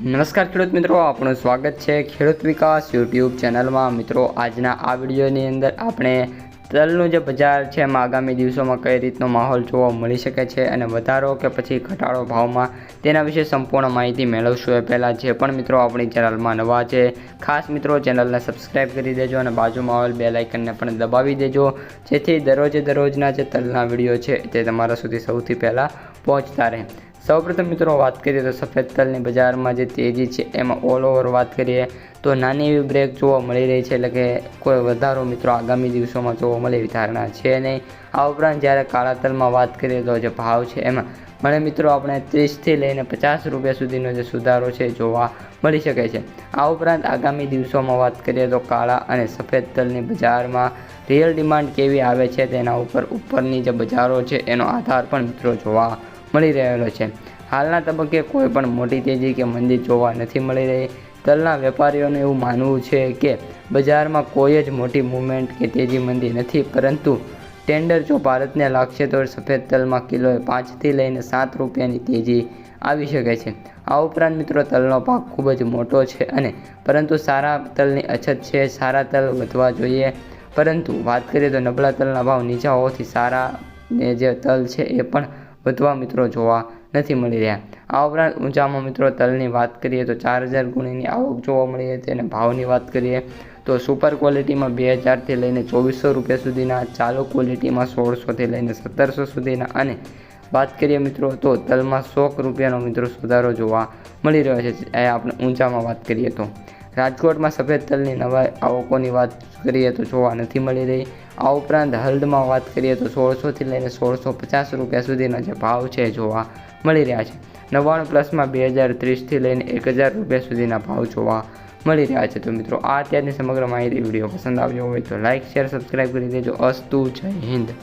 નમસ્કાર ખેડૂત મિત્રો આપણું સ્વાગત છે ખેડૂત વિકાસ યુટ્યુબ ચેનલમાં. મિત્રો, આજના આ વિડીયોની અંદર આપણે તલનું જે બજાર છે, એમાં આગામી દિવસોમાં કઈ રીતનો માહોલ જોવા મળી શકે છે અને વધારો કે પછી ઘટાડો ભાવમાં તેના વિશે સંપૂર્ણ માહિતી મેળવશું. એ પહેલાં જે પણ મિત્રો આપણી ચેનલમાં નવા છે, ખાસ મિત્રો ચેનલને સબસ્ક્રાઈબ કરી દેજો અને બાજુમાં આવેલ બે લાઇકનને પણ દબાવી દેજો. જેથી દરરોજે દરરોજના જે તલના વીડિયો છે, તે તમારા સુધી સૌથી પહેલાં પહોંચતા રહે. સૌપ્રથમ મિત્રો વાત કરીએ તો સફેદ તલની બજારમાં જે તેજી છે, એમાં ઓલ ઓવર વાત કરીએ તો નાની એવી બ્રેક જોવા મળી રહી છે, એટલે કે કોઈ વધારો મિત્રો આગામી દિવસોમાં જોવા મળે એવી ધારણા છે નહીં. આ ઉપરાંત જ્યારે કાળા તલમાં વાત કરીએ તો જે ભાવ છે, એમાં મને મિત્રો આપણે ત્રીસથી લઈને પચાસ રૂપિયા સુધીનો જે સુધારો છે, જોવા મળી શકે છે. આ ઉપરાંત આગામી દિવસોમાં વાત કરીએ તો કાળા અને સફેદ તલની બજારમાં રિયલ ડિમાન્ડ કેવી આવે છે, તેના ઉપર ઉપરની જે બજારો છે, એનો આધાર પણ મિત્રો જોવા મળી રહેલો છે. હાલના તબક્કે કોઈ પણ મોટી તેજી કે મંદી જોવા નથી મળી રહી. તલના વેપારીઓનું એવું માનવું છે કે બજારમાં કોઈ જ મોટી મૂવમેન્ટ કે તેજી મંદી નથી, પરંતુ ટેન્ડર જો ભારતને લાગશે તો સફેદ તલમાં કિલોએ પાંચથી લઈને સાત રૂપિયાની તેજી આવી શકે છે. આ ઉપરાંત મિત્રો, તલનો પાક ખૂબ જ મોટો છે અને પરંતુ સારા તલની અછત છે, સારા તલ વધવા જોઈએ. પરંતુ વાત કરીએ તો નબળા તલના ભાવ નીચા હોવાથી સારા ને જે તલ છે એ પણ વધવા મિત્રો જોવા નથી મળી રહ્યા. આ ઉપરાંત ઊંચામાં મિત્રો તલની વાત કરીએ તો ચાર હજાર ગુણીની આવક જોવા મળી હતી અને ભાવની વાત કરીએ તો સુપર ક્વોલિટીમાં બે હજારથી લઈને ચોવીસો રૂપિયા સુધીના, ચાલુ ક્વોલિટીમાં સોળસોથી લઈને સત્તરસો સુધીના અને વાત કરીએ મિત્રો તો તલમાં સોક રૂપિયાનો મિત્રો સુધારો જોવા મળી રહ્યો છે. એ આપણે ઊંચામાં વાત કરીએ તો રાજકોટમાં સફેદ તલની નવા આવકોની વાત કરીએ તો જોવા નથી મળી રહી. આ ઉપરાંત હલ્દમાં વાત કરીએ તો સોળસોથી લઈને સોળસો પચાસ રૂપિયા સુધીના જે ભાવ છે જોવા મળી રહ્યા છે. નવ્વાણું પ્લસમાં બે હજાર ત્રીસથી લઈને એક હજાર રૂપિયા સુધીના ભાવ જોવા મળી રહ્યા છે. તો મિત્રો, આ અત્યારની સમગ્ર માહિતી વીડિયો પસંદ આવ્યો હોય તો લાઇક શેર, સબસ્ક્રાઈબ કરી દેજો. અસ્તુ, જય હિન્દ.